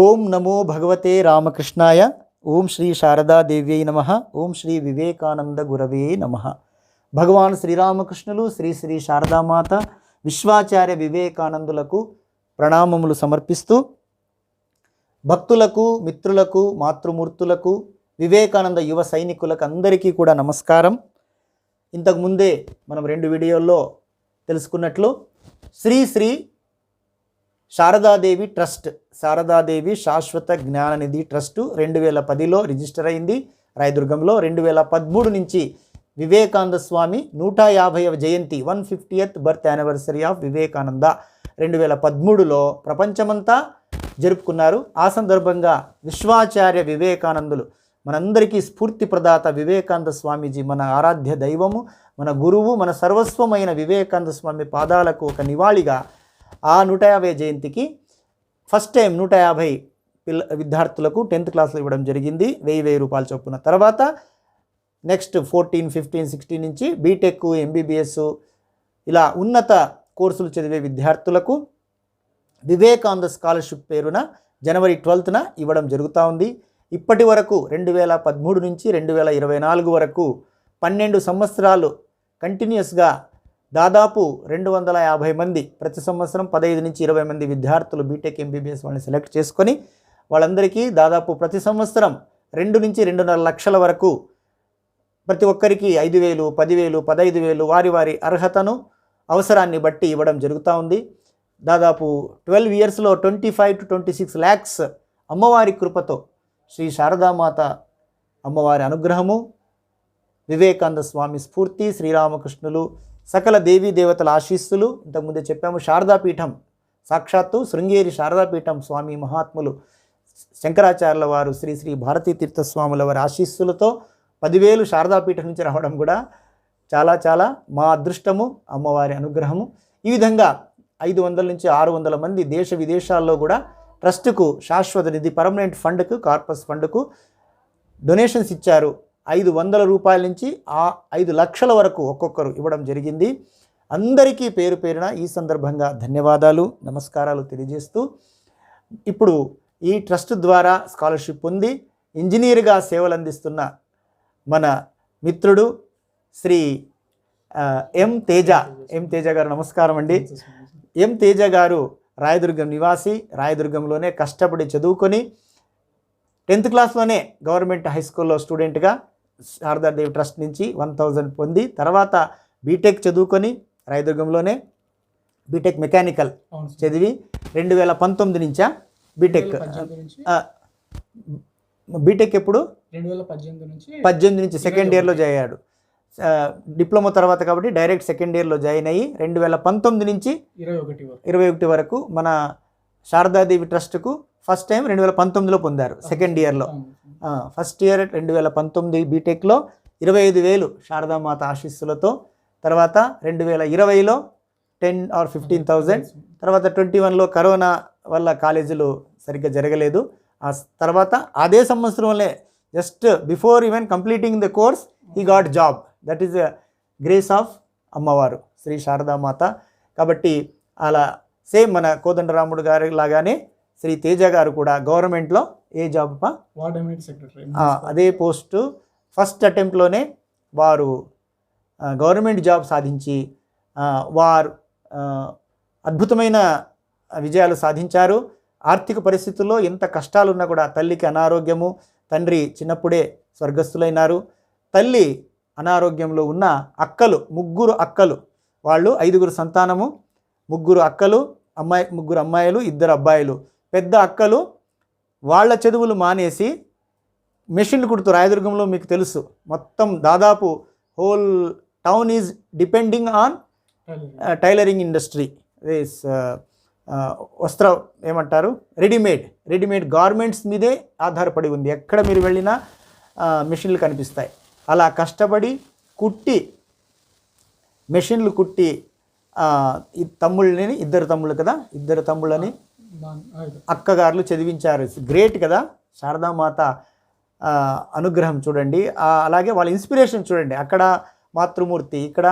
ఓం నమో భగవతే రామకృష్ణాయ ఓం శ్రీ శారదాదేవ్యై నమ ఓం శ్రీ వివేకానంద గురవే నమ. భగవాన్ శ్రీరామకృష్ణులు శ్రీ శ్రీ శారదామాత విశ్వాచార్య వివేకానందులకు ప్రణామములు సమర్పిస్తూ భక్తులకు మిత్రులకు మాతృమూర్తులకు వివేకానంద యువ సైనికులకు అందరికీ కూడా నమస్కారం. ఇంతకుముందే మనం రెండు వీడియోల్లో తెలుసుకున్నట్లు శ్రీ శ్రీ శారదాదేవి ట్రస్ట్ శారదాదేవి శాశ్వత జ్ఞాననిధి ట్రస్టు రెండు వేల పదిలో రిజిస్టర్ అయింది. రాయదుర్గంలో రెండు వేల పదమూడు నుంచి వివేకానంద స్వామి నూట యాభైవ జయంతి one fiftieth birth anniversary of Vivekananda రెండు వేల పదమూడులో ప్రపంచమంతా జరుపుకున్నారు. ఆ సందర్భంగా విశ్వాచార్య వివేకానందులు మనందరికీ స్ఫూర్తి ప్రదాత వివేకానంద స్వామీజీ మన ఆరాధ్య దైవము మన గురువు మన సర్వస్వమైన వివేకానంద స్వామి పాదాలకు ఒక నివాళిగా ఆ నూట యాభై జయంతికి ఫస్ట్ టైం నూట యాభై పిల్ల విద్యార్థులకు టెన్త్ క్లాస్లో ఇవ్వడం జరిగింది. వెయ్యి వెయ్యి రూపాయలు చొప్పున. తర్వాత నెక్స్ట్ ఫోర్టీన్ ఫిఫ్టీన్ సిక్స్టీన్ నుంచి బీటెక్ ఎంబీబీఎస్ ఇలా ఉన్నత కోర్సులు చదివే విద్యార్థులకు వివేకానంద స్కాలర్షిప్ పేరున జనవరి ట్వెల్త్న ఇవ్వడం జరుగుతూ ఉంది. ఇప్పటి వరకు రెండు వేల పదమూడు నుంచి రెండు వేల ఇరవై నాలుగు వరకు పన్నెండు సంవత్సరాలు కంటిన్యూస్గా దాదాపు రెండు వందల యాభై మంది ప్రతి సంవత్సరం పదహైదు నుంచి ఇరవై మంది విద్యార్థులు బీటెక్ ఎంబీబీఎస్ వాళ్ళని సెలెక్ట్ చేసుకొని వాళ్ళందరికీ దాదాపు ప్రతి సంవత్సరం రెండు నుంచి రెండున్నర లక్షల వరకు ప్రతి ఒక్కరికి ఐదు వేలు పదివేలు పదహైదు వేలు వారి వారి అర్హతను అవసరాన్ని బట్టి ఇవ్వడం జరుగుతూ ఉంది. దాదాపు ట్వెల్వ్ ఇయర్స్లో twenty five to twenty six lakhs అమ్మవారి కృపతో శ్రీ శారదామాత అమ్మవారి అనుగ్రహము వివేకానంద స్వామి స్ఫూర్తి శ్రీరామకృష్ణులు సకల దేవీ దేవతల ఆశీస్సులు. ఇంతకుముందే చెప్పాము శారదాపీఠం. సాక్షాత్తు శృంగేరి శారదాపీఠం స్వామి మహాత్ములు శంకరాచార్యుల వారు శ్రీ శ్రీ భారతీ తీర్థస్వాముల వారి ఆశీస్సులతో పదివేలు శారదాపీఠం నుంచి రావడం కూడా చాలా చాలా మా అదృష్టము అమ్మవారి అనుగ్రహము. ఈ విధంగా ఐదు వందల నుంచి ఆరు వందల మంది దేశ విదేశాల్లో కూడా ట్రస్టుకు శాశ్వత నిధి పర్మనెంట్ ఫండ్కు కార్పస్ ఫండ్కు డొనేషన్స్ ఇచ్చారు. ఐదు వందల రూపాయల నుంచి ఆ ఐదు లక్షల వరకు ఒక్కొక్కరు ఇవ్వడం జరిగింది. అందరికీ పేరు పేరున ఈ సందర్భంగా ధన్యవాదాలు నమస్కారాలు తెలియజేస్తూ ఇప్పుడు ఈ ట్రస్ట్ ద్వారా స్కాలర్షిప్ పొంది ఇంజనీర్గా సేవలు అందిస్తున్న మన మిత్రుడు శ్రీ ఎం తేజ ఎం తేజ గారు నమస్కారం అండి. ఎం తేజ గారు రాయదుర్గం నివాసి రాయదుర్గంలోనే కష్టపడి చదువుకొని టెన్త్ క్లాస్లోనే గవర్నమెంట్ హై స్కూల్లో స్టూడెంట్గా శారదాదేవి ట్రస్ట్ నుంచి వన్ థౌజండ్ పొంది తర్వాత బీటెక్ చదువుకొని రాయదుర్గంలోనే బీటెక్ మెకానికల్. చదివి రెండు వేల పంతొమ్మిది నుంచా బీటెక్. బీటెక్ ఎప్పుడు? రెండు వేల పద్దెనిమిది నుంచి పద్దెనిమిది నుంచి సెకండ్ ఇయర్లో అయ్యాడు డిప్లొమా తర్వాత కాబట్టి డైరెక్ట్ సెకండ్ ఇయర్లో జాయిన్ అయ్యి రెండు వేల పంతొమ్మిది నుంచి ఇరవై ఒకటి వరకు. ఇరవై ఒకటి వరకు మన శారదాదేవి ట్రస్ట్కు ఫస్ట్ టైం రెండు వేల పంతొమ్మిదిలో పొందారు సెకండ్ ఇయర్లో. ఫస్ట్ ఇయర్ రెండు వేల పంతొమ్మిది బీటెక్లో ఇరవై ఐదు వేలు శారదామాత ఆశీస్సులతో తర్వాత రెండు వేల ఇరవైలో టెన్ ఆర్ ఫిఫ్టీన్ థౌజండ్ తర్వాత ట్వంటీ వన్లో కరోనా వల్ల కాలేజీలు సరిగ్గా జరగలేదు. ఆ తర్వాత అదే సంవత్సరంలో just before even completing the course he got job. That is grace of అమ్మవారు శ్రీ శారదామాత. కాబట్టి అలా సేమ్ మన కోదండరాముడు గారి లాగానే శ్రీ తేజ గారు కూడా గవర్నమెంట్లో ఏ జాబ్ వార్డ్ సెక్రటరీ. అదే పోస్టు. ఫస్ట్ అటెంప్ట్లోనే వారు గవర్నమెంట్ జాబ్ సాధించి వారు అద్భుతమైన విజయాలు సాధించారు. ఆర్థిక పరిస్థితుల్లో ఎంత కష్టాలున్నా కూడా తల్లికి అనారోగ్యము తండ్రి చిన్నప్పుడే స్వర్గస్థులైనారు. తల్లి అనారోగ్యంలో ఉన్న అక్కలు ముగ్గురు అక్కలు వాళ్ళు ఐదుగురు సంతానము ముగ్గురు అక్కలు అమ్మాయి ముగ్గురు అమ్మాయిలు ఇద్దరు అబ్బాయిలు. పెద్ద అక్కలు వాళ్ళ చదువులు మానేసి మెషిన్లు కుడుతూ రాయదుర్గంలో మీకు తెలుసు. మొత్తం దాదాపు whole town is depending on tailoring. Industry. This వస్త్ర ఏమంటారు? రెడీమేడ్. రెడీమేడ్ గార్మెంట్స్ మీదే ఆధారపడి ఉంది. ఎక్కడ మీరు వెళ్ళినా మెషిన్లు కనిపిస్తాయి. అలా కష్టపడి కుట్టి మెషిన్లు కుట్టి ఈ తమ్ముళ్ళని ఇద్దరు తమ్ముళ్ళు కదా ఇద్దరు తమ్ముళ్ళని అక్కగారులు చదివించారు. గ్రేట్ కదా? శారదామాత అనుగ్రహం చూడండి. అలాగే వాళ్ళ ఇన్స్పిరేషన్ చూడండి. అక్కడ మాతృమూర్తి ఇక్కడ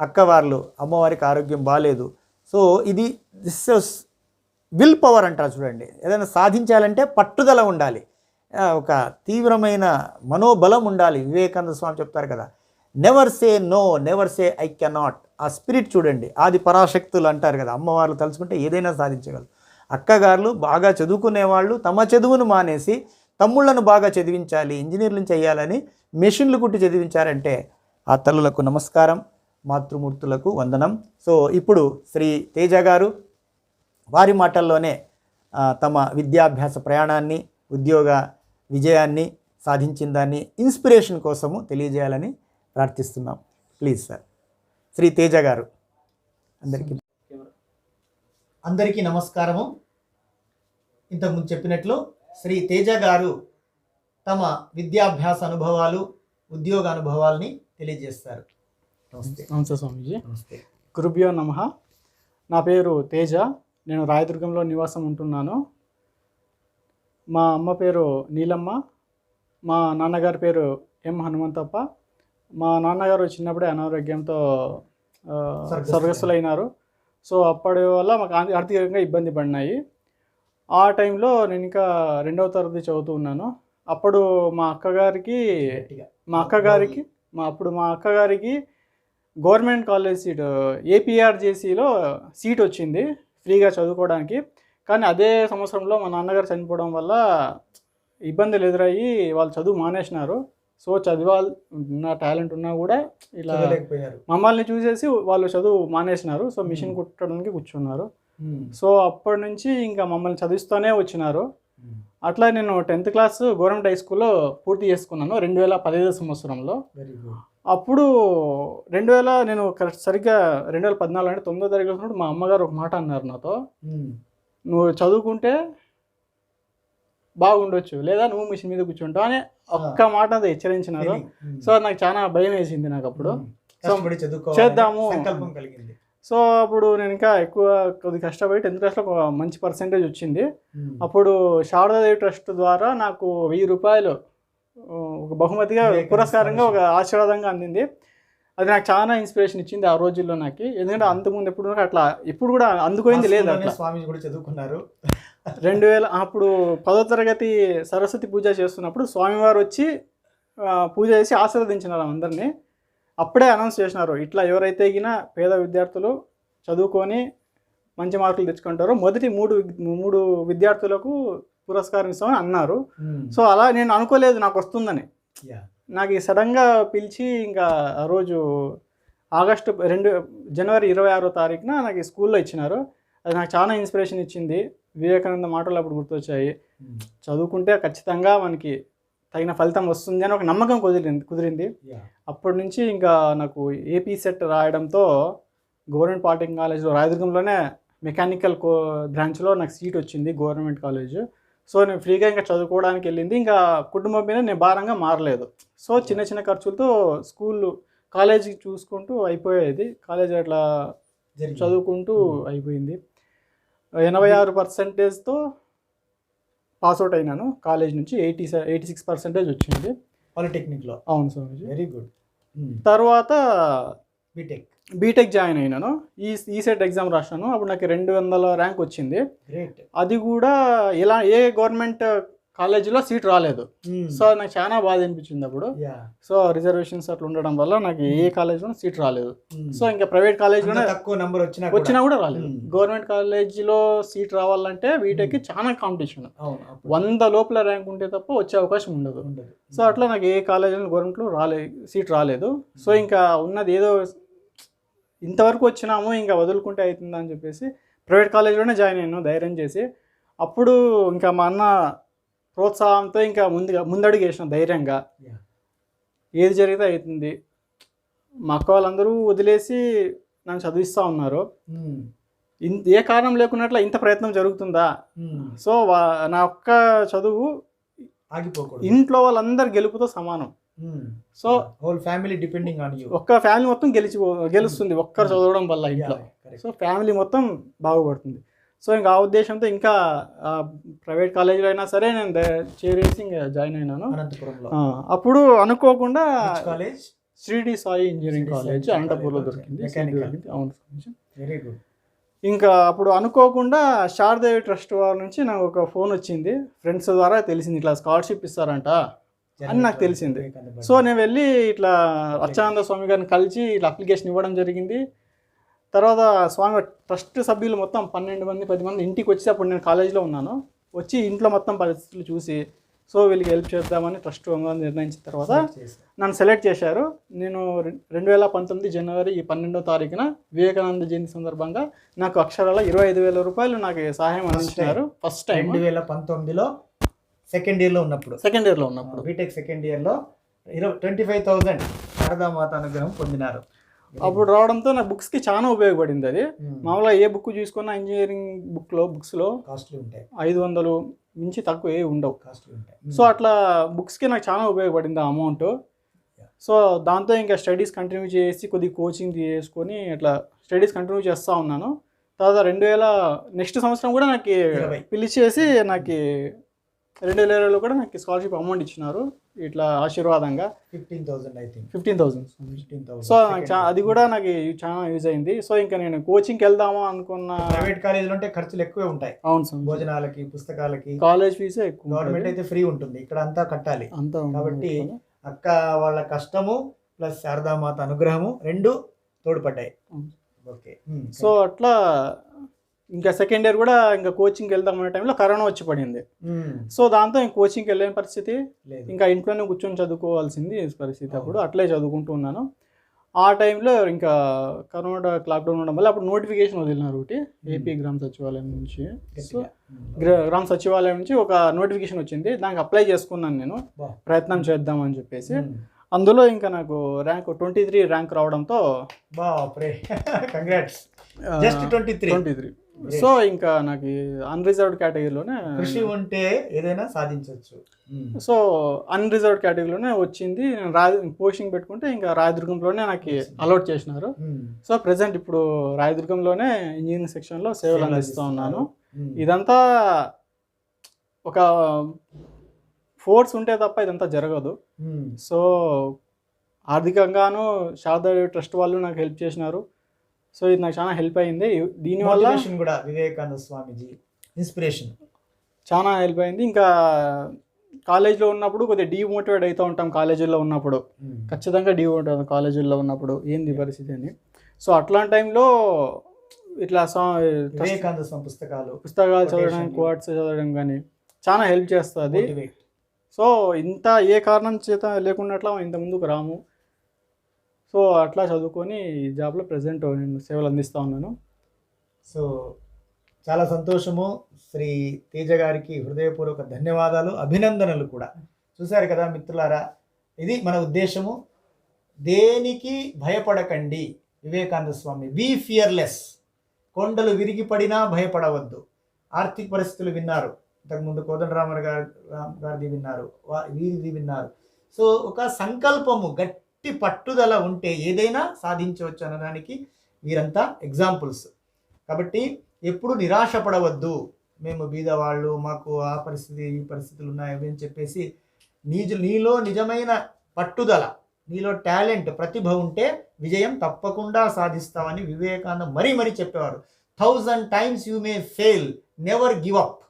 అక్కవార్లు. అమ్మవారికి ఆరోగ్యం బాగాలేదు సో ఇది దిస్ విల్ పవర్ అంటారు చూడండి. ఏదైనా సాధించాలంటే పట్టుదల ఉండాలి. ఒక తీవ్రమైన మనోబలం ఉండాలి. వివేకానంద స్వామి చెప్తారు కదా never say no never say I cannot ఆ స్పిరిట్ చూడండి. ఆది పరాశక్తులు అంటారు కదా అమ్మవార్లు తలుచుకుంటే ఏదైనా సాధించగలరు. అక్కగారులు బాగా చదువుకునే వాళ్ళు తమ చదువును మానేసి తమ్ముళ్ళను బాగా చదివించాలి ఇంజనీర్లను చేయాలని మెషిన్లు కుట్టి చదివించారంటే ఆ తల్లులకు నమస్కారం మాతృమూర్తులకు వందనం. సో ఇప్పుడు శ్రీ తేజ గారు వారి మాటల్లోనే తమ విద్యాభ్యాస ప్రయాణాన్ని ఉద్యోగ విజయాన్ని సాధించిన దాన్ని ఇన్స్పిరేషన్ కోసము తెలియజేయాలని ప్రార్థిస్తున్నాం. Please sir. శ్రీ తేజ గారు అందరికీ అందరికీ నమస్కారము. ఇంతకుముందు చెప్పినట్లు శ్రీ తేజ గారు తమ విద్యాభ్యాస అనుభవాలు ఉద్యోగ అనుభవాల్ని తెలియజేస్తారు. నమస్తే. నమస్తే స్వామీజీ. నమస్తే. గురుభ్యో నమ. నా పేరు తేజ. నేను రాయదుర్గంలో నివాసం ఉంటున్నాను. మా అమ్మ పేరు నీలమ్మ. మా నాన్నగారి పేరు ఎం హనుమంతప్ప. మా నాన్నగారు చిన్నప్పుడే అనారోగ్యంతో. స్వర్గస్థులైనారు. సో అప్పటి వల్ల మాకు ఆర్థికంగా ఇబ్బంది పడినాయి. ఆ టైంలో నేను ఇంకా రెండవ తరగతి చదువుతూ ఉన్నాను. అప్పుడు మా అక్కగారికి మా అక్కగారికి మా అప్పుడు మా అక్కగారికి గవర్నమెంట్ కాలేజ్ సీట్ ఏపీఆర్జేసీలో సీట్ వచ్చింది ఫ్రీగా చదువుకోవడానికి. కానీ అదే సంవత్సరంలో మా నాన్నగారు చనిపోవడం వల్ల ఇబ్బందులు ఎదురయ్యి వాళ్ళు చదువు మానేసినారు. సో చదివాలి ఉన్న టాలెంట్ ఉన్నా కూడా ఇలా మమ్మల్ని చూసేసి వాళ్ళు చదువు మానేసినారు. సో మిషన్ కుట్టడానికి కూర్చున్నారు. సో అప్పటి నుంచి ఇంకా మమ్మల్ని చదివిస్తూనే వచ్చినారు. అట్లా నేను టెన్త్ క్లాస్ గవర్నమెంట్ హై స్కూల్లో పూర్తి చేసుకున్నాను రెండు వేల పదిహేదు సంవత్సరంలో అప్పుడు రెండు వేల నేను కరెక్ట్ సరిగ్గా రెండు వేల పద్నాలుగు అంటే తొమ్మిదో తరగతి మా అమ్మగారు ఒక మాట అన్నారు నాతో. నువ్వు చదువుకుంటే బాగుండొచ్చు. లేదా నువ్వు మిషన్ మీద కూర్చుంటావు అని ఒక్క మాట అది హెచ్చరించినారు. సో నాకు చాలా భయం వేసింది నాకు అప్పుడు చదువుకోవాలి. చేద్దాము. సో అప్పుడు నేను ఇంకా ఎక్కువ కొద్ది కష్టపడి టెన్త్ క్లాస్లో ఒక మంచి పర్సంటేజ్ వచ్చింది. అప్పుడు శారదాదేవి ట్రస్ట్ ద్వారా నాకు వెయ్యి రూపాయలు ఒక బహుమతిగా పురస్కారంగా ఒక ఆశీర్వాదంగా అందింది. అది నాకు చాలా ఇన్స్పిరేషన్ ఇచ్చింది ఆ రోజుల్లో నాకు. ఎందుకంటే అంతకుముందు ఎప్పుడు అట్లా ఇప్పుడు కూడా అందుకోయింది లేదు అట్లా. స్వామీజీ కూడా చదువుకున్నారు. రెండు వేల అప్పుడు పదో తరగతి సరస్వతి పూజ చేస్తున్నప్పుడు స్వామివారు వచ్చి పూజ చేసి ఆశీర్వదించినారు అందరినీ. అప్పుడే అనౌన్స్ చేసినారు ఇట్లా ఎవరైతే గిన పేద విద్యార్థులు చదువుకొని మంచి మార్కులు తెచ్చుకుంటారో మొదటి మూడు మూడు విద్యార్థులకు పురస్కారం ఇస్తామని అన్నారు. సో అలా నేను అనుకోలేదు నాకు వస్తుందని. నాకు ఈ సడన్గా పిలిచి ఇంకా ఆ రోజు ఆగస్టు రెండు జనవరి ఇరవై ఆరో తారీఖున నాకు ఈ స్కూల్లో ఇచ్చినారు. అది నాకు చాలా ఇన్స్పిరేషన్ ఇచ్చింది. వివేకానంద మాటలు అప్పుడు గుర్తొచ్చాయి. చదువుకుంటే ఖచ్చితంగా మనకి తగిన ఫలితం వస్తుంది అని ఒక నమ్మకం కుదిరింది కుదిరింది. అప్పటి నుంచి ఇంకా నాకు ఏపీ సెట్ రాయడంతో గవర్నమెంట్ పాలిటెక్నిక్ కాలేజ్లో రాయదుర్గంలోనే మెకానికల్ కో బ్రాంచ్లో నాకు సీట్ వచ్చింది గవర్నమెంట్ కాలేజ్. సో నేను ఫ్రీగా ఇంకా చదువుకోవడానికి వెళ్ళింది. ఇంకా కుటుంబం మీద నేను భారంగా మారలేదు. సో చిన్న చిన్న ఖర్చులతో స్కూల్ కాలేజీ చూసుకుంటూ అయిపోయేది. కాలేజ్ అట్లా. చదువుకుంటూ. అయిపోయింది. ఎనభై ఆరు పర్సెంటేజ్తో పాస్అవుట్ అయినాను. కాలేజ్ నుంచి ఎయిటీ ఎయిటీ సిక్స్ పర్సెంటేజ్ వచ్చింది. పాలిటెక్నిక్లో అవును స్వామిజీ. వెరీ గుడ్ తర్వాత బీటెక్ బీటెక్ జాయిన్ అయినాను. ఈ ఈ సెట్ ఎగ్జామ్ రాశాను. అప్పుడు నాకు రెండు వందల ర్యాంక్ వచ్చింది. అది కూడా ఎలా ఏ గవర్నమెంట్ కాలేజీలో సీట్ రాలేదు. సో నాకు చాలా బాధ అనిపించింది అప్పుడు. సో రిజర్వేషన్స్ అట్లా ఉండడం వల్ల నాకు ఏ కాలేజీలో సీట్ రాలేదు. సో ఇంకా ప్రైవేట్ కాలేజీలోనే తక్కువ నంబర్ వచ్చినా వచ్చినా కూడా రాలేదు. Hmm. గవర్నమెంట్ కాలేజీలో సీట్ రావాలంటే బీటెక్కి చాలా కాంపిటీషన్. వంద లోపల ర్యాంక్ ఉంటే తప్ప వచ్చే అవకాశం ఉండదు. ఉండదు. సో అట్లా నాకు ఏ కాలేజీలో గవర్నమెంట్లో రాలే సీట్ రాలేదు. సో ఇంకా ఉన్నది ఏదో ఇంతవరకు వచ్చినాము ఇంకా వదులుకుంటే అవుతుందా అని చెప్పేసి ప్రైవేట్ కాలేజీలోనే జాయిన్ అయ్యాను ధైర్యం చేసి. అప్పుడు ఇంకా మా అన్న ప్రోత్సాహంతో ఇంకా ముందుగా ముందడుగు వేసిన ధైర్యంగా. ఏది జరిగితే అవుతుంది మా అక్క వాళ్ళందరూ వదిలేసి నన్ను చదివిస్తూ ఉన్నారు. Hmm. ఇన్ ఏ కారణం లేకున్నట్ల ఇంత ప్రయత్నం జరుగుతుందా? Hmm. సో నా ఒక్క చదువు ఆగిపోకూడదు. ఇంట్లో వాళ్ళందరి గెలుపుతో సమానం. So whole family depending on you ఒక్క ఫ్యామిలీ మొత్తం గెలిచి గెలుస్తుంది ఒక్కరు చదవడం వల్ల ఇంట్లో. సో ఫ్యామిలీ మొత్తం బాగుపడుతుంది. సో ఇంకా ఆ ఉద్దేశంతో ఇంకా ప్రైవేట్ కాలేజీలో అయినా సరే నేను చేరేసి ఇంకా జాయిన్ అయినాను. అనంతపురంలో. అప్పుడు అనుకోకుండా college Shirdi Sai engineering college అనంతపూర్లో దొరికింది. అవును. వెరీ గుడ్ ఇంకా అప్పుడు అనుకోకుండా శారదేవి ట్రస్ట్ వారి నుంచి నాకు ఒక ఫోన్ వచ్చింది. ఫ్రెండ్స్ ద్వారా తెలిసింది ఇట్లా స్కాలర్షిప్ ఇస్తారంట అని నాకు తెలిసింది. సో నేను వెళ్ళి ఇట్లా అచ్చానంద స్వామి గారిని కలిసి ఇట్లా అప్లికేషన్ ఇవ్వడం జరిగింది. తర్వాత స్వామి ట్రస్ట్ సభ్యులు మొత్తం పన్నెండు మంది పది మంది ఇంటికి వచ్చి అప్పుడు నేను కాలేజీలో ఉన్నాను. వచ్చి ఇంట్లో మొత్తం పరిస్థితులు చూసి సో వీళ్ళకి హెల్ప్ చేద్దామని ట్రస్ట్ నిర్ణయించిన తర్వాత నన్ను సెలెక్ట్ చేశారు. నేను రెండు వేల పంతొమ్మిది జనవరి ఈ పన్నెండో తారీఖున వివేకానంద జయంతి సందర్భంగా నాకు అక్షరాల ఇరవై ఐదు వేల రూపాయలు నాకు సహాయం అందించినారు. ఫస్ట్ టైం రెండు వేల పంతొమ్మిదిలో సెకండ్ ఇయర్లో ఉన్నప్పుడు. సెకండ్ ఇయర్లో ఉన్నప్పుడు. బీటెక్ సెకండ్ ఇయర్లో ఇరవై ట్వంటీ ఫైవ్ థౌజండ్ శారదామాత అనుగ్రహం పొందినారు. అప్పుడు రావడంతో నా బుక్స్కి చాలా ఉపయోగపడింది అది. మామూలుగా ఏ బుక్ చూసుకున్నా ఇంజనీరింగ్ బుక్లో బుక్స్లో కాస్ట్లీ ఉంటాయి. ఐదు వందలు మించి తక్కువ ఏ ఉండవు. కాస్ట్లీ ఉంటాయి. సో అట్లా బుక్స్కి నాకు చాలా ఉపయోగపడింది ఆ అమౌంట్. సో దాంతో ఇంకా స్టడీస్ కంటిన్యూ చేసి కొద్దిగా కోచింగ్ చేసుకొని అట్లా స్టడీస్ కంటిన్యూ చేస్తూ ఉన్నాను. తర్వాత రెండు వేల నెక్స్ట్ సంవత్సరం కూడా నాకు. పిలిచేసి నాకు రెండు వేల ఇరవైలో కూడా నాకు స్కాలర్షిప్ అమౌంట్ ఇచ్చినారు. ఇట్లా ఆశీర్వాదంగా fifteen thousand I think fifteen thousand. Fifteen so అది కూడా నాకు చాలా యూజ్ అయింది. సో ఇంకా నేను కోచింగ్కి వెళ్దామా అనుకున్న ప్రైవేట్ కాలేజీలో ఉంటే ఖర్చులు ఎక్కువే ఉంటాయి. అవును సార్. భోజనాలకి పుస్తకాలకి. కాలేజ్ ఫీజే ఎక్కువ గవర్నమెంట్. అయితే ఫ్రీ ఉంటుంది. ఇక్కడ అంతా కట్టాలి. అంతా. కాబట్టి అక్క వాళ్ళ కష్టము ప్లస్ శారదామాత అనుగ్రహము రెండు తోడ్పడ్డాయి. ఓకే. సో అట్లా ఇంకా సెకండ్ ఇయర్ కూడా ఇంకా కోచింగ్కి వెళ్దాం అనే టైంలో కరోనా వచ్చి పడింది. సో దాంతో ఇంక కోచింగ్కి వెళ్ళలేని పరిస్థితి. లేదు. ఇంకా ఇంట్లోనే కూర్చొని చదువుకోవాల్సింది పరిస్థితి అప్పుడు. అట్లే చదువుకుంటూ ఉన్నాను ఆ టైంలో ఇంకా కరోనా లాక్డౌన్ ఉండడం వల్ల అప్పుడు నోటిఫికేషన్ వదిలినారు ఒకటి. ఏపీ గ్రామ సచివాలయం నుంచి. సో గ్రామ సచివాలయం నుంచి ఒక నోటిఫికేషన్ వచ్చింది. దానికి అప్లై చేసుకున్నాను నేను. ప్రయత్నం చేద్దామని చెప్పేసి. మ్మ్. అందులో ఇంకా నాకు ర్యాంక్ ట్వంటీ త్రీ ర్యాంక్ రావడంతో congrats just twenty three twenty three so ఇంకా నాకు అన్రిజర్వ్డ్ కేటగిరీలోనే కృషి ఉంటే ఏదైనా సాధించవచ్చు. సో అన్రిజర్వ్డ్ కేటగిరీలోనే వచ్చింది. నేను రా పోస్టింగ్ పెట్టుకుంటే ఇంకా రాయదుర్గంలోనే నాకు అలౌట్ చేసినారు. సో ప్రజెంట్ ఇప్పుడు రాయదుర్గంలోనే ఇంజనీరింగ్ సెక్షన్లో సేవలు అందిస్తూ ఉన్నాను. ఇదంతా ఒక ఫోర్స్ ఉంటే తప్ప ఇదంతా జరగదు. సో ఆర్థికంగాను శారదాదేవి ట్రస్ట్ వాళ్ళు నాకు హెల్ప్ చేసినారు. సో ఇది నాకు చాలా హెల్ప్ అయింది. దీనివల్ల కూడా వివేకానంద స్వామిజీ ఇన్స్పిరేషన్ చాలా హెల్ప్ అయింది. ఇంకా కాలేజ్లో ఉన్నప్పుడు కొద్దిగా డీమోటివేట్ అవుతూ ఉంటాం కాలేజీలో ఉన్నప్పుడు. ఖచ్చితంగా డీమోటివేట్ అవుతాం కాలేజీలో ఉన్నప్పుడు. ఏంది పరిస్థితి అని. సో అట్లాంటి టైంలో ఇట్లా సా- వివేకానంద స్వామి పుస్తకాలు పుస్తకాలు చదవడం. కోట్స్ చదవడం కానీ చాలా హెల్ప్ చేస్తుంది. సో ఇంత ఏ కారణం చేత లేకుండా అట్లా ఇంత ముందుకు రాము. సో అట్లా చదువుకొని ఈ జాబ్లో ప్రజెంట్ నేను సేవలు అందిస్తూ ఉన్నాను. సో చాలా సంతోషము. శ్రీ తేజ గారికి హృదయపూర్వక ధన్యవాదాలు అభినందనలు కూడా. చూశారు కదా మిత్రులారా ఇది మన ఉద్దేశము. దేనికి భయపడకండి వివేకానంద స్వామి. బీ ఫియర్లెస్ కొండలు విరిగిపడినా భయపడవద్దు. ఆర్థిక పరిస్థితులు విన్నారు. ఇంతకుముందు కోదండరామర్ గారు రామ్ గారిది విన్నారు వా- వీరిది విన్నారు. సో ఒక సంకల్పము గట్టి పట్టుదల ఉంటే ఏదైనా సాధించవచ్చు అనడానికి వీరంతా ఎగ్జాంపుల్స్ కాబట్టి ఎప్పుడు నిరాశపడవద్దు. మేము బీదవాళ్ళు మాకు ఆ పరిస్థితి ఈ పరిస్థితులు ఉన్నాయి అని చెప్పేసి నీజు నీలో నిజమైన పట్టుదల నీలో టాలెంట్ ప్రతిభ ఉంటే విజయం తప్పకుండా సాధిస్తామని వివేకానంద మరీ మరీ చెప్పేవారు. Thousand times you may fail never give up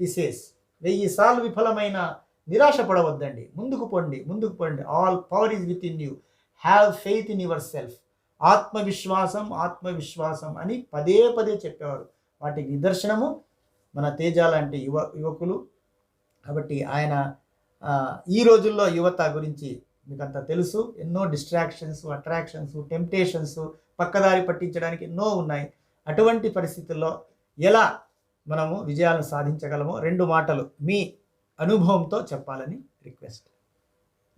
he says. వెయ్యి సార్లు విఫలమైన నిరాశ పడవద్దండి ముందుకు పొండి ముందుకు పొండి. All power is within you have faith in yourself ఆత్మవిశ్వాసం ఆత్మవిశ్వాసం అని పదే పదే చెప్పేవారు. వాటికి నిదర్శనము మన తేజ లాంటి యువ యువకులు. కాబట్టి ఆయన ఈ రోజుల్లో యువత గురించి మీకు అంత తెలుసు. ఎన్నో డిస్ట్రాక్షన్స్ అట్రాక్షన్స్ టెంప్టేషన్స్ పక్కదారి పట్టించడానికి ఎన్నో ఉన్నాయి. అటువంటి పరిస్థితుల్లో ఎలా మనము విజయాలను సాధించగలమో రెండు మాటలు. మీ అనుభవంతో చెప్పాలని రిక్వెస్ట్.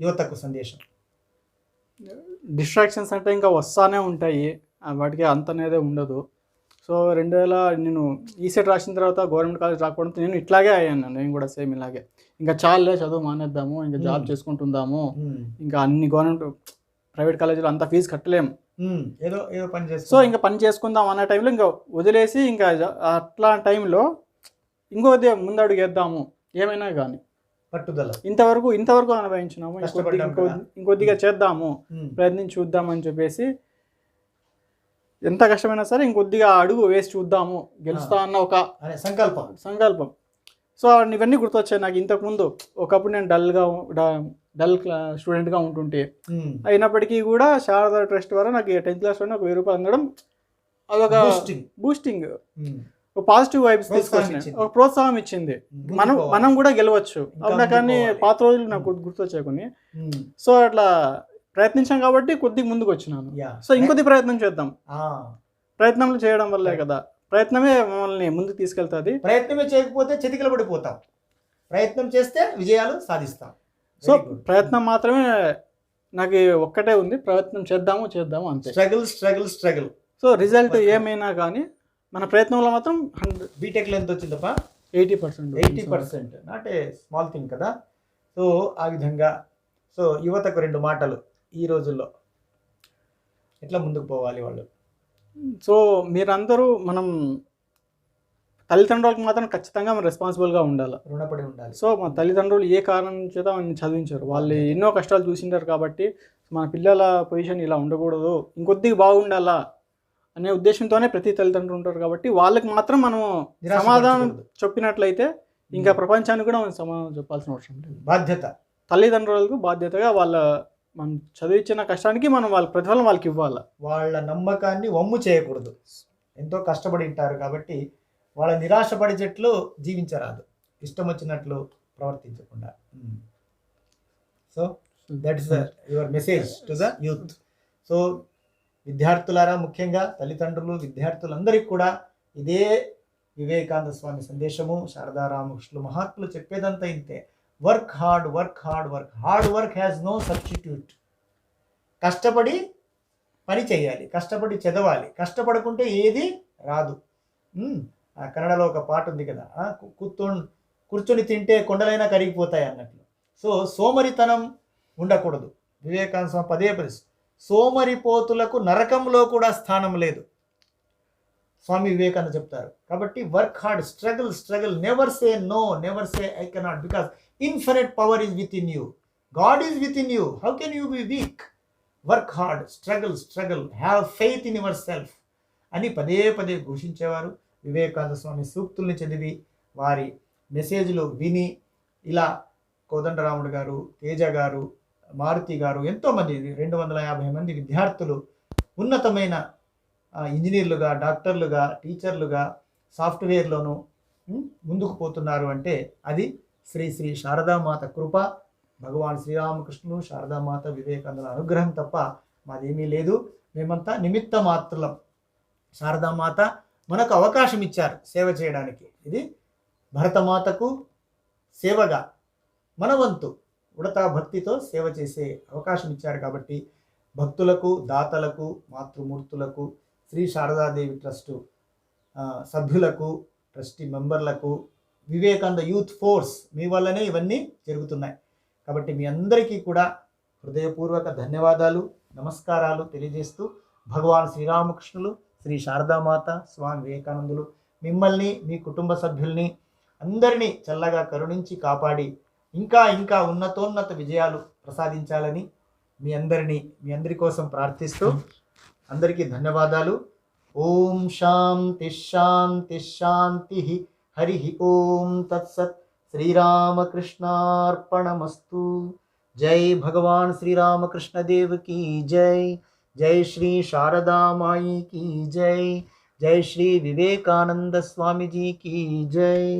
యువతకు సందేశం. డిస్ట్రాక్షన్స్ అంటే ఇంకా వస్తానే ఉంటాయి. వాటికి అంత అనేది ఉండదు. సో రెండు వేల నేను ఈసెట్ రాసిన తర్వాత గవర్నమెంట్ కాలేజ్ రాకపోవడంతో నేను ఇట్లాగే అయ్యాను. నేను కూడా సేమ్ ఇలాగే. ఇంకా చాలే చదువు మానేద్దాము ఇంకా జాబ్. చేసుకుంటుందాము. ఇంకా అన్ని గవర్నమెంట్ ప్రైవేట్ కాలేజీలో అంత ఫీజు కట్టలేము. ఏదో ఏదో పని చేస్తూ సో ఇంకా పని చేసుకుందాం అన్న టైంలో ఇంకా వదిలేసి ఇంకా అట్లా టైంలో ఇంకోది ముందడుగు వేద్దాము. ఏమైనా కానీ పట్టుదల. ఇంతవరకు ఇంతవరకు అనుభవించినాము. ఇంకొద్దిగా చేద్దాము. ప్రయత్నించి చూద్దామని చెప్పేసి ఎంత కష్టమైనా సరే ఇంకొద్దిగా అడుగు వేసి చూద్దాము. గెలుస్తా అన్న ఒక సంకల్పం. సంకల్పం. సో ఇవన్నీ గుర్తొచ్చాయి. నాకు ఇంతకుముందు ఒకప్పుడు నేను డల్గా డల్ స్టూడెంట్గా ఉంటుంటే. అయినప్పటికీ కూడా శారదా ట్రస్ట్ ద్వారా నాకు టెన్త్ క్లాస్లోనే ఒక వెయ్యి రూపాయలు అందడం అదొక. బూస్టింగ్. ఒక పాజిటివ్ వైబ్స్ ఇచ్చింది. ఒక ప్రోత్సాహం ఇచ్చింది. మనం. మనం కూడా గెలవచ్చు. అవునా కానీ. పాత రోజులు నాకు గుర్తు- గుర్తొచ్చాయి కొన్ని. ఉమ్. సో అట్లా ప్రయత్నించాం కాబట్టి కొద్దిగా ముందుకు వచ్చినాను. సో ఇంకొద్ది ప్రయత్నం చేద్దాం. ప్రయత్నాలు చేయడం వల్లే కదా. ప్రయత్నమే మమ్మల్ని ముందుకు తీసుకెళ్తుంది. ప్రయత్నమే చేయకపోతే చితికిల పడిపోతాం. ప్రయత్నం చేస్తే విజయాలు సాధిస్తాం. సో ప్రయత్నం మాత్రమే నాకు ఒక్కటే ఉంది. ప్రయత్నం చేద్దాము చేద్దాము అంతే. Struggle struggle struggle so result ఏమైనా కానీ మన ప్రయత్నంలో మాత్రం హండ్రెడ్ బీటెక్లో ఎంత వచ్చిందప్పా? Eighty percent eighty percent not a small thing కదా? సో ఆ విధంగా సో యువతకు రెండు మాటలు ఈ రోజుల్లో. ఎట్లా ముందుకు పోవాలి వాళ్ళు? సో మీరందరూ మనం తల్లిదండ్రులకు మాత్రం ఖచ్చితంగా మనం రెస్పాన్సిబుల్గా ఉండాలి. రుణపడి ఉండాలి. సో మా తల్లిదండ్రులు ఏ కారణం చేత వాళ్ళని చదివించారు? వాళ్ళు ఎన్నో కష్టాలు చూసింటారు కాబట్టి మన పిల్లల పొజిషన్ ఇలా ఉండకూడదు. ఇంకొద్దిగా బాగుండాలా? అనే ఉద్దేశంతోనే ప్రతి తల్లిదండ్రులు ఉంటారు కాబట్టి వాళ్ళకి మాత్రం మనం సమాధానం. చెప్పినట్లయితే ఇంకా ప్రపంచానికి కూడా మనం సమాధానం చెప్పాల్సిన అవసరం లేదు. బాధ్యత. తల్లిదండ్రులకు బాధ్యతగా వాళ్ళ మనం చదివించిన కష్టానికి మనం వాళ్ళ ప్రతిఫలం వాళ్ళకి ఇవ్వాలి? వాళ్ళ నమ్మకాన్ని వమ్ము చేయకూడదు. ఎంతో కష్టపడి ఉంటారు కాబట్టి వాళ్ళ నిరాశపడిచెట్లు జీవించరాదు. ఇష్టం వచ్చినట్లు ప్రవర్తించకుండా. So that is your message to the youth so విద్యార్థులారా ముఖ్యంగా తల్లిదండ్రులు విద్యార్థులందరికీ కూడా ఇదే వివేకానంద స్వామి సందేశము. శారదారామకృష్ణులు మహాత్ములు చెప్పేదంతా ఇంతే. Work hard work hard work hard work has no substitute కష్టపడి పని చేయాలి కష్టపడి చదవాలి కష్టపడకుంటే ఏది రాదు. ఆ కన్నడలో ఒక పాట ఉంది కదా ఆ, కూర్చొని కూర్చొని తింటే కొండలైనా కరిగిపోతాయి అన్నట్లు. సో సోమరితనం ఉండకూడదు. వివేకానంద స్వామి పదే పదే సోమరిపోతులకు నరకంలో కూడా స్థానం లేదు. స్వామి వివేకానంద చెప్తారు. కాబట్టి work hard struggle struggle never say no never say I cannot because infinite power is within you God is within you how can you be weak work hard struggle struggle have faith in yourself అని పదే పదే ఘోషించేవారు వివేకానంద స్వామి సూక్తుల్ని చదివి వారి మెసేజ్లు విని ఇలా కోదండరాముడు గారు తేజ గారు మారుతి గారు ఎంతోమంది రెండు వందల యాభై మంది విద్యార్థులు ఉన్నతమైన ఇంజనీర్లుగా డాక్టర్లుగా టీచర్లుగా సాఫ్ట్వేర్లోనూ ముందుకు పోతున్నారు అంటే అది శ్రీ శ్రీ శారదామాత కృప. భగవాన్ శ్రీరామకృష్ణులు శారదామాత వివేకానంద అనుగ్రహం తప్ప మాదేమీ లేదు. మేమంతా నిమిత్త మాత్రులం శారదామాత మనకు అవకాశం ఇచ్చారు సేవ చేయడానికి. ఇది భరతమాతకు సేవగా మన వంతు. ఉడతా భక్తితో సేవ చేసే అవకాశం ఇచ్చారు కాబట్టి భక్తులకు దాతలకు మాతృమూర్తులకు శ్రీ శారదాదేవి ట్రస్టు సభ్యులకు ట్రస్టీ మెంబర్లకు వివేకానంద యూత్ ఫోర్స్ మీ వల్లనే ఇవన్నీ జరుగుతున్నాయి. కాబట్టి మీ అందరికీ కూడా హృదయపూర్వక ధన్యవాదాలు నమస్కారాలు తెలియజేస్తూ భగవాన్ శ్రీరామకృష్ణులు శ్రీ శారదామాత స్వామి వివేకానందులు మిమ్మల్ని మీ కుటుంబ సభ్యుల్ని అందరినీ చల్లగా కరుణించి కాపాడి ఇంకా ఇంకా ఉన్నతోన్నత విజయాలు ప్రసాదించాలని మీ అందరినీ మీ అందరి కోసం ప్రార్థిస్తూ అందరికీ ధన్యవాదాలు. ఓం శాంతి శాంతి శాంతి హరి ఓం తత్సత్. శ్రీరామకృష్ణార్పణమస్తు. జై భగవాన్ శ్రీరామకృష్ణదేవకి జై. జై శ్రీ శారదామాయికి జై. జై శ్రీ వివేకానంద స్వామిజీకి జై.